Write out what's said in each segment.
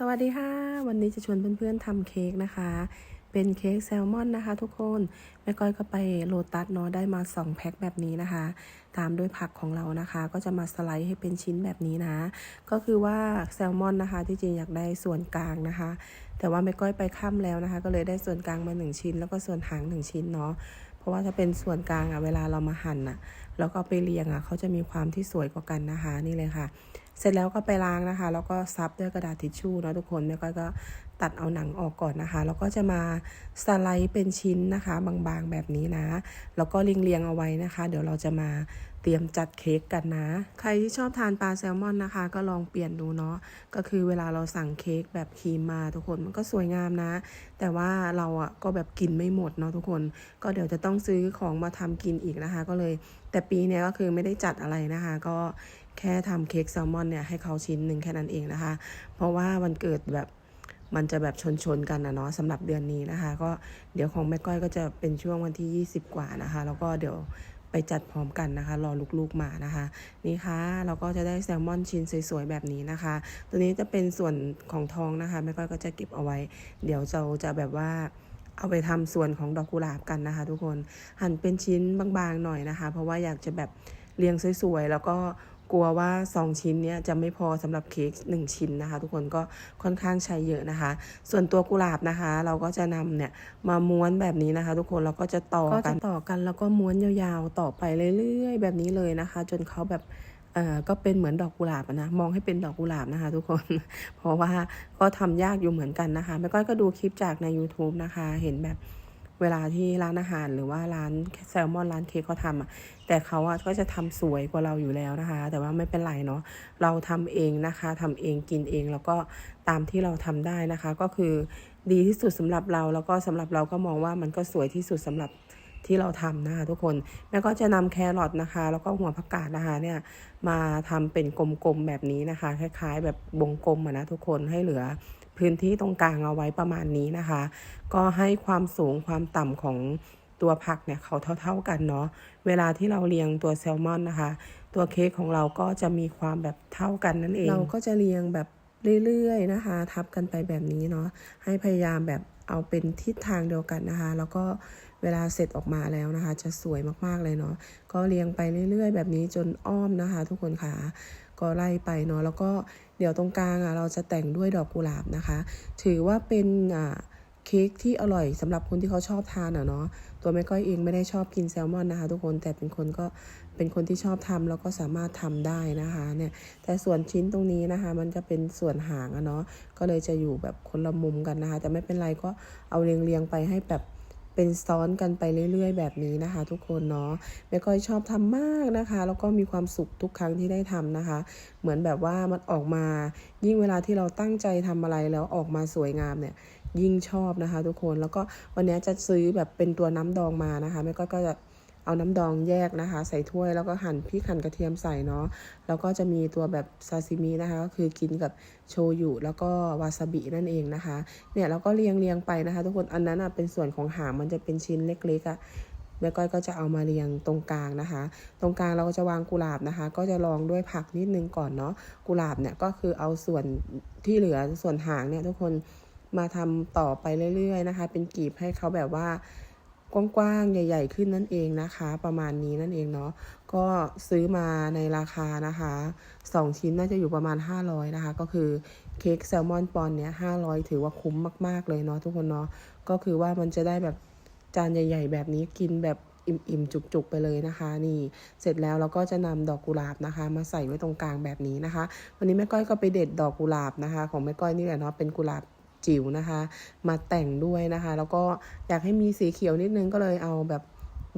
สวัสดีค่ะ วันนี้จะชวนเพื่อนๆทำเค้กนะคะ เป็นเค้กแซลมอนนะคะ ทุกคนแม่ก้อยก็ไปโลตัสเนาะได้มา 2 แพ็คแบบนี้นะคะ ตามด้วยผักของเรานะคะ ก็จะมาสไลด์ให้เป็นชิ้นแบบนี้นะ ก็คือว่าแซลมอนนะคะที่จริงอยากได้ส่วนกลางนะคะ แต่ว่าแม่ก้อยไปค่ำแล้วนะคะ ก็เลยได้ส่วนกลางมา 1 ชิ้น แล้วก็ส่วนหาง 1 ชิ้นเนาะเพราะว่าถ้าเป็นส่วนกลางอะเวลาเรามาหั่นอะแล้วก็เอาไปเรียงอะเขาจะมีความที่สวยกว่ากันนะคะนี่เลยค่ะ เสร็จแล้วก็ไปล้างนะคะ แล้วก็ซับด้วยกระดาษทิชชู่เนาะทุกคนแม่ก้อยก็ตัดเอาหนังออกก่อนนะคะ แล้วก็จะมาสไลด์เป็นชิ้นนะคะ บางๆแบบนี้นะ แล้วก็เรียงๆเอาไว้นะคะ เดี๋ยวเราจะมาเตรียมจัดเค้กกันนะ ใครที่ชอบทานปลาแซลมอนนะคะ ก็ลองเปลี่ยนดูเนาะ ก็คือเวลาเราสั่งเค้กแบบครีมมาทุกคนมันก็สวยงามนะ แต่ว่าเราอะก็แบบกินไม่หมดเนาะทุกคน ก็เดี๋ยวจะต้องซื้อของมาทำกินอีกนะคะ ก็เลยแต่ปีนี้ก็คือไม่ได้จัดอะไรนะคะ ก็แค่ทำเค้กแซลมอนเนี่ยให้เขาชิ้นหนึ่งแค่นั้นเองนะคะ เพราะว่าวันเกิดแบบมันจะแบบชนๆกันนะเนาะสำหรับเดือนนี้นะคะ ก็เดี๋ยวของแม่ก้อยก็จะเป็นช่วงวันที่ 20 กว่านะคะ แล้วก็เดี๋ยวไปจัดพร้อมกันนะคะ รอลูกๆมานะคะ นี่ค่ะเราก็จะได้แซลมอนชิ้นสวยๆแบบนี้นะคะ ตัวนี้จะเป็นส่วนของทองนะคะแม่ก้อยก็จะเก็บเอาไว้ เดี๋ยวเราจะแบบว่า เอาไปทำส่วนของดอกกุหลาบกันนะคะ ทุกคนหั่นเป็นชิ้นบางๆหน่อยนะคะ เพราะว่าอยากจะแบบเรียงสวยๆแล้วก็กลัวว่า 2 ชิ้นเนี้ยจะไม่พอสำหรับเค้ก1ชิ้นนะคะ ทุกคนก็ค่อนข้างใช้เยอะนะคะ ส่วนตัวกุหลาบนะคะ เราก็จะนำเนี่ยมาม้วนแบบนี้นะคะ ทุกคนเราก็จะต่อกันต่อกันแล้วก็ม้วนยาวๆต่อไปเรื่อยๆ แบบนี้เลยนะคะ จนเขาแบบ เอ่อก็เป็นเหมือนดอกกุหลาบนะมองให้เป็นดอกกุหลาบนะคะ ทุกคน เพราะว่าก็ทำยากอยู่เหมือนกันนะคะแม่ก้อยก็ดูคลิปจากใน YouTube นะคะ เห็นแบบเวลาที่ร้านอาหารหรือว่าร้านแซลมอนร้านเค้กเขาทำอะแต่เขาอะก็จะทำสวยกว่าเราอยู่แล้วนะคะ แต่ว่าไม่เป็นไรเนาะเราทำเองนะคะทำเองกินเองแล้วก็ตามที่เราทำได้นะคะ ก็คือดีที่สุดสำหรับเราแล้วก็สำหรับเราก็มองว่ามันก็สวยที่สุดสำหรับ ที่เราทำนะคะทุกคนแล้วก็จะนำแครอทนะคะ แล้วก็หัวผักกาดนะคะเนี่ยมาทำเป็นกลมๆแบบนี้นะคะ คล้าย ๆ แบบวงกลมอะนะทุกคนให้เหลือพื้นที่ตรงกลางเอาไว้ประมาณนี้นะคะ ก็ให้ความสูงความต่ำของตัวผักเนี่ยเขาเท่า ๆกันเนาะเวลาที่เราเรียงตัวแซลมอนนะคะ ตัวเค้กของเราก็จะมีความแบบเท่ากันนั่นเองเราก็จะเรียงแบบเรื่อยๆนะคะ ทับกันไปแบบนี้เนาะให้พยายามแบบเอาเป็นทิศทางเดียวกันนะคะ แล้วก็ เวลาเสร็จออกมาแล้วนะคะ จะสวยมากๆเลยเนาะก็เรียงไปเรื่อย ๆ แบบนี้จนอ้อมนะคะ ทุกคนค่ะก็ไล่ไปเนาะแล้วก็เดี๋ยวตรงกลางอะเราจะแต่งด้วยดอกกุหลาบนะคะ ถือว่าเป็นอ่าเค้กที่อร่อยสำหรับคนที่เขาชอบทานอะเนาะตัวแม่ก้อยเองไม่ได้ชอบกินแซลมอนนะคะ ทุกคนแต่เป็นคนก็เป็นคนที่ชอบทำแล้วก็สามารถทำได้นะคะเนี่ยแต่ส่วนชิ้นตรงนี้นะคะ มันจะเป็นส่วนหางอะเนาะก็เลยจะอยู่แบบคนละมุมกันนะคะ แต่ไม่เป็นไรก็เอาเรียงๆไปให้แบบ เป็นซ้อนกันไปเรื่อยๆ แบบนี้นะคะ ทุกคนเนาะแม่ก้อยชอบทำมากนะคะ แล้วก็มีความสุขทุกครั้งที่ได้ทำนะคะ เหมือนแบบว่ามันออกมา ยิ่งเวลาที่เราตั้งใจทำอะไรแล้วออกมาสวยงามเนี่ยยิ่งชอบนะคะ ทุกคนแล้วก็วันนี้จะซื้อแบบเป็นตัวน้ำดองมานะคะแม่ก้อยก็จะ เอาน้ำดองแยกนะคะ ใส่ถ้วยแล้วก็หั่นพริกหั่นกระเทียมใส่เนาะแล้วก็จะมีตัวแบบซาซิมินะคะก็คือกินกับโชยุแล้วก็วาซาบินั่นเองนะคะเนี่ยแล้วก็เรียงเรียงไปนะคะ ทุกคนอันนั้นอะเป็นส่วนของหางมันจะเป็นชิ้นเล็กๆอะแม่ก้อยก็จะเอามาเรียงตรงกลางนะคะ ตรงกลางเราก็จะวางกุหลาบนะคะ ก็จะรองด้วยผักนิดนึงก่อนเนาะกุหลาบเนี่ยก็คือเอาส่วนที่เหลือส่วนหางเนี่ยทุกคนมาทำต่อไปเรื่อย ๆ นะคะ เป็นกีบให้เขาแบบว่า กว้างๆ ใหญ่ ๆ ขึ้นนั่นเองนะคะ ประมาณนี้นั่นเองเนาะก็ซื้อมาในราคานะคะ 2 ชิ้นน่าจะอยู่ประมาณ 500 นะคะ ก็คือเค้กแซลมอนปอนเนี่ย500 ถือว่าคุ้มมาก ๆ เลยเนาะทุกคนเนาะก็คือว่ามันจะได้แบบจานใหญ่ ๆ แบบนี้กินแบบอิ่มๆ จุกๆ ไปเลยนะคะ นี่เสร็จแล้วเราก็จะนำดอกกุหลาบนะคะ มาใส่ไว้ตรงกลางแบบนี้นะคะ วันนี้แม่ก้อยก็ไปเด็ดดอกกุหลาบนะคะ ของแม่ก้อยนี่แหละเนาะเป็นกุหลาบ จิ๋วนะคะ มาแต่งด้วยนะคะ แล้วก็อยากให้มีสีเขียวนิดนึงก็เลยเอาแบบ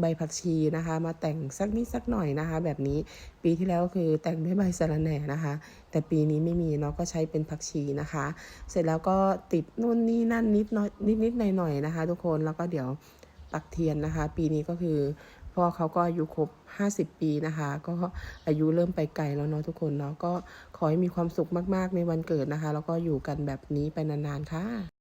ใบผักชีนะคะ มาแต่งสักนิดสักหน่อยนะคะ แบบนี้ปีที่แล้วคือแต่งด้วยใบสะระแหน่นะคะ แต่ปีนี้ไม่มีเนาะก็ใช้เป็นผักชีนะคะ เสร็จแล้วก็ติดนู่นนี่นั่นนิดน้อยนิดนิดหน่อยหน่อยนะคะ ทุกคนแล้วก็เดี๋ยวปักเทียนนะคะ ปีนี้ก็คือ พ่อเขาก็อายุครบ 50 ปีนะคะ ก็อายุเริ่มไปไกลแล้วเนาะทุกคนเนาะก็ขอให้มีความสุขมากๆในวันเกิดนะคะ แล้วก็อยู่กันแบบนี้ไปนานๆค่ะ